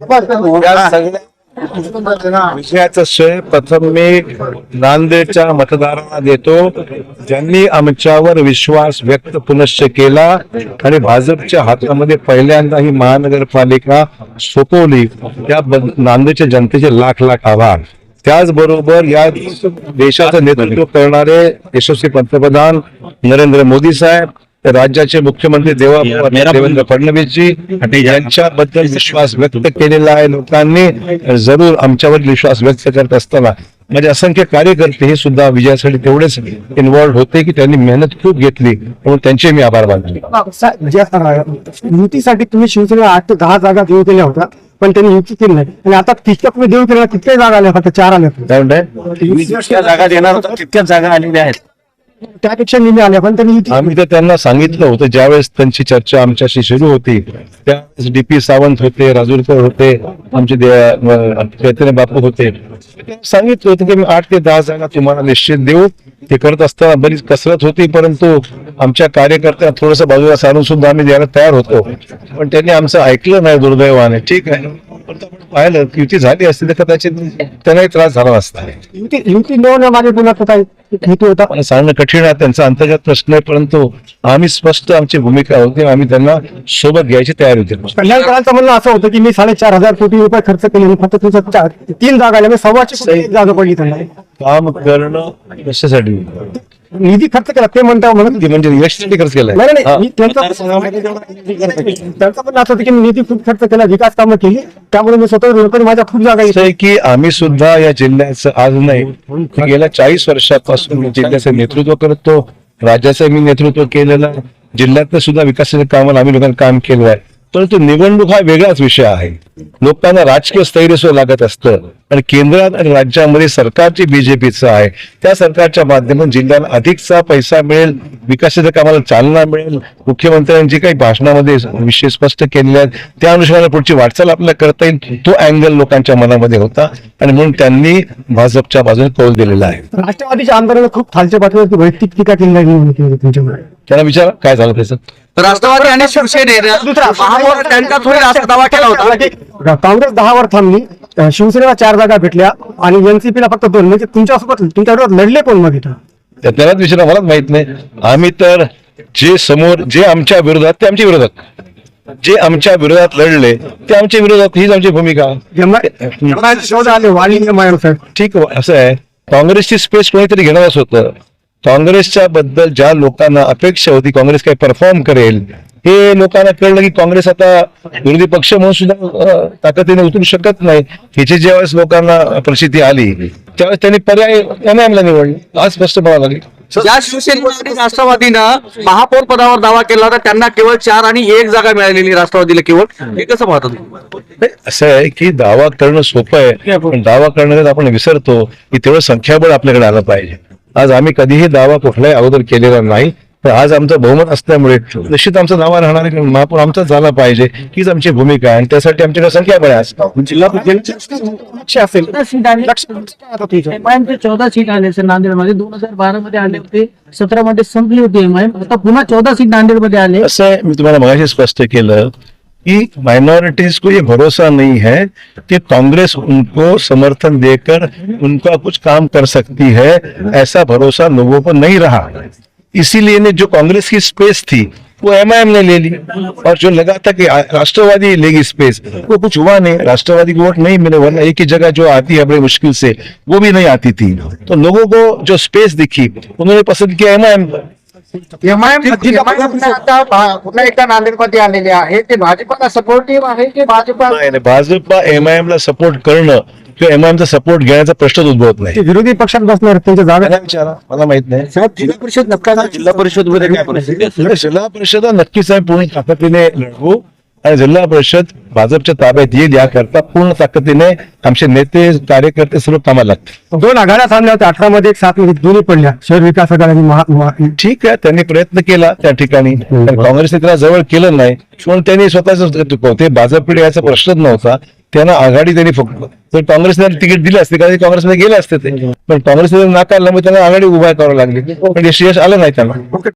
या सगळ्या विषयाचं श्रेय प्रथम मी नांदेडच्या मतदारांना देतो. ज्यांनी आमच्यावर विश्वास व्यक्त पुनश्च केला आणि भाजपच्या हातामध्ये पहिल्यांदा ही महानगरपालिका सोपवली त्या नांदेडच्या जनतेचे लाख लाख आभार. त्याचबरोबर या देशाचं नेतृत्व करणारे यशस्वी पंतप्रधान नरेंद्र मोदी साहेब राज्याचे मुख्यमंत्री देवा देवेंद्र फडणवीसजी यांच्याबद्दल विश्वास व्यक्त केलेला आहे. लोकांनी जरूर आमच्यावर विश्वास व्यक्त करत असताना म्हणजे असंख्य कार्यकर्ते हे सुद्धा विजयासाठी तेवढेच इन्व्हॉल्ड होते की त्यांनी मेहनत खूप घेतली. म्हणून त्यांचे मी आभार अं, युतीसाठी तुम्ही शिवसेनेला आठ ते दहा जागा देऊ केल्या होत्या पण त्यांनी युती केली नाही. आणि आता तितक्या तुम्ही देऊ केल्या किती जागा आल्या फक्त चार आल्या जितक्या जागा देणार होता तितक्याच जागा आलेल्या आहेत. त्यापेक्षा निम्या आले पण त्यांनी आम्ही तर त्यांना सांगितलं होतं ज्यावेळेस त्यांची चर्चा आमच्याशी सुरू होती त्यावेळेस डीपी सावंत होते राजूरकर होते आमचे चैतन्य बापू होते. सांगितलं होतं की मी आठ ते दहा जागा तुम्हाला निश्चित देऊ. ते करत असताना बरीच कसरत होती परंतु आमच्या कार्यकर्त्या थोडस बाजूला सारून सुद्धा आम्ही द्यायला तयार होतो. पण त्यांनी आमचं ऐकलं नाही दुर्दैवाने. ठीक आहे. पाहिलं युती झाली असती तर कदाचित त्यांनाही त्रास झाला नसता युती युती न होण्यामागे पुन्हा हेतू होता. मला सांगणं कठीण आहे त्यांचा अंतर्गत प्रश्न आहे परंतु आम्ही स्पष्ट आमची भूमिका होती आम्ही त्यांना सोबत घ्यायची तयारी होती. कल्याणकरांचं म्हणणं असं होतं की मी साडेचार हजार कोटी रुपये खर्च केले फक्त तुझं तीन जागा आल्या सव्वाशे जागा पडली त्यांना. काम करणं कशासाठी? निधी खर्च केला ते म्हणता म्हणत ते म्हणजे यशासाठी खर्च केलाय. नाही नाही. मी त्यांचं त्यांचं पण असं होतं की मी निधी खूप खर्च केला विकास कामं केली. त्यामुळे मी स्वतः लोकांनी माझ्या खूप जागा असं आहे की आम्ही सुद्धा या जिल्ह्याचं आज नाही गेल्या चाळीस वर्षापासून मी जिल्ह्याचं नेतृत्व करतो राज्याचं मी नेतृत्व केलेलं आहे. जिल्ह्यातलं सुद्धा विकासाच्या कामाला आम्ही लोकांनी काम केलं आहे. परंतु निवडणूक हा वेगळाच विषय आहे. लोकांना राजकीय स्थैर्य सुद्धा लागत असतं. आणि केंद्रात आणि राज्यामध्ये सरकारची बीजेपीचं आहे. त्या सरकारच्या माध्यमातून जिल्ह्याला अधिकचा पैसा मिळेल विकासाच्या कामाला चालना मिळेल. मुख्यमंत्र्यांची काही भाषणामध्ये विषय स्पष्ट केलेले आहेत त्या अनुषंगाने पुढची वाटचाल आपल्याला करता येईल. तो अँगल लोकांच्या मनामध्ये होता. आणि म्हणून त्यांनी भाजपच्या बाजूने कौल दिलेला आहे. राष्ट्रवादीच्या आमदारांना खूप खालच्या पातळीवरती वैयक्तिक टीका केली तुमच्यामुळे. त्यांना विचारा काय झालं त्याचं? राष्ट्रवादी आणि शिवसेनेनं महापौर त्यांचा थोडी रास्त दावा केला होता. काँग्रेस दहा वर थांबली अं, शिवसेनेला चार जागा भेटल्या आणि एनसीपीला फक्त दोन. म्हणजे तुमच्यासोबत तुमच्या विरोधात लढले कोण मग इथं? त्या- त्यालाच विचारा मलाच माहीत नाही. आम्ही तर जे समोर जे आमच्या विरोधात ते आमच्या विरोधात जे आमच्या विरोधात लढले ते आमच्या विरोधात हीच आमची भूमिका. जेव्हा शोध आले वाली मायन साहेब ठीक आहे, असं आहे. काँग्रेसची स्पेस कोणीतरी घेणारच होतं. काँग्रेसच्या बद्दल ज्या लोकांना अपेक्षा होती काँग्रेस काय परफॉर्म करेल हे लोकांना कळलं की काँग्रेस आता विरोधी पक्ष म्हणून सुद्धा ताकदीने उतरू शकत नाही. ह्याची ज्यावेळेस लोकांना प्रसिद्धी आली त्यावेळेस त्यांनी पर्याय एमआयएमला निवडले. आज स्पष्ट बघावं लागेल. ज्या शिवसेनेनं आणि राष्ट्रवादीनं महापौर पदावर दावा केला होता त्यांना केवळ चार आणि एक जागा मिळालेली राष्ट्रवादीला केवळ. हे कसं पाहता तुम्ही? नाही, असं आहे की दावा करणं सोपं आहे पण दावा करण्यात आपण विसरतो की तेवढं संख्याबळ आपल्याकडे आलं पाहिजे. आज आम्ही कधीही दावा कुठलाही अगोदर केलेला नाही पण आज आमचं बहुमत असल्यामुळे निश्चित आमचा दावा राहणार महापौर आमचाच झाला पाहिजे हीच आमची भूमिका आहे. आणि त्यासाठी आमच्याकडे आहे. आज. जिल्हा असेल. चौदा सीट आले. असेल नांदेडमध्ये. दोन हजार बारा मध्ये आले होते. सतरा मध्ये संपली होती आता पुन्हा चौदा सीट नांदेडमध्ये आले. असं मी तुम्हाला मगाशी स्पष्ट केलं. कि माइनॉरिटीज को ये भरोसा नहीं है कि कांग्रेस उनको समर्थन देकर उनका कुछ काम कर सकती है। ऐसा भरोसा लोगों को नहीं रहा। इसीलिए ने जो कांग्रेस की स्पेस थी, वो एमआईएम ने ले ली। और जो लगा था कि राष्ट्रवादी लेगी स्पेस वो कुछ हुआ नहीं। राष्ट्रवादी को वोट नहीं मिले, वरना एक ही जगह जो आती है बड़ी मुश्किल से, वो भी नहीं आती थी। तो लोगों को जो स्पेस दिखी, उन्होंने पसंद किया एमआईएम एमआयएम आता पुन्हा एकदा नांदेडमध्ये आलेले आहे ते भाजपला सपोर्टिव्ह आहे की भाजपा नाही नाही. भाजप एमआयएम ला सपोर्ट करणं किंवा एमआयएम चा सपोर्ट घेण्याचा प्रश्नच उद्भवत नाही ते विरोधी पक्षात बसणार त्यांच्या जागा विचारा मला माहीत नाही जिल्हा परिषद नक्का जिल्हा परिषदमध्ये काय परिस्थिती आहे? जिल्हा- परिषद नक्कीच आहे पूर्ण ताकदीने लढवू आणि जिल्हा परिषद भाजपच्या ताब्यात येईल याकरता पूर्ण ताकदीने आमचे नेते कार्यकर्ते सर्व कामाला लागतील. दोन आघाड्या थांबल्या होत्या. अठरा मध्ये एक सात दोन्ही पडल्या. शहर विकास आघाडी ठीक आहे त्यांनी प्रयत्न केला त्या ठिकाणी. काँग्रेसने त्याला जवळ केलं नाही. म्हणून त्यांनी स्वतःच ते भाजपकडे याचा प्रश्नच नव्हता. त्यांना आघाडी त्यांनी फक्त जर काँग्रेसने तिकीट दिलं असते. कारण काँग्रेसमध्ये गेले असते ते. पण काँग्रेसने नाकारलं मग त्यांना आघाडी उभा करावं लागली. पण यश आलं नाही त्यांना.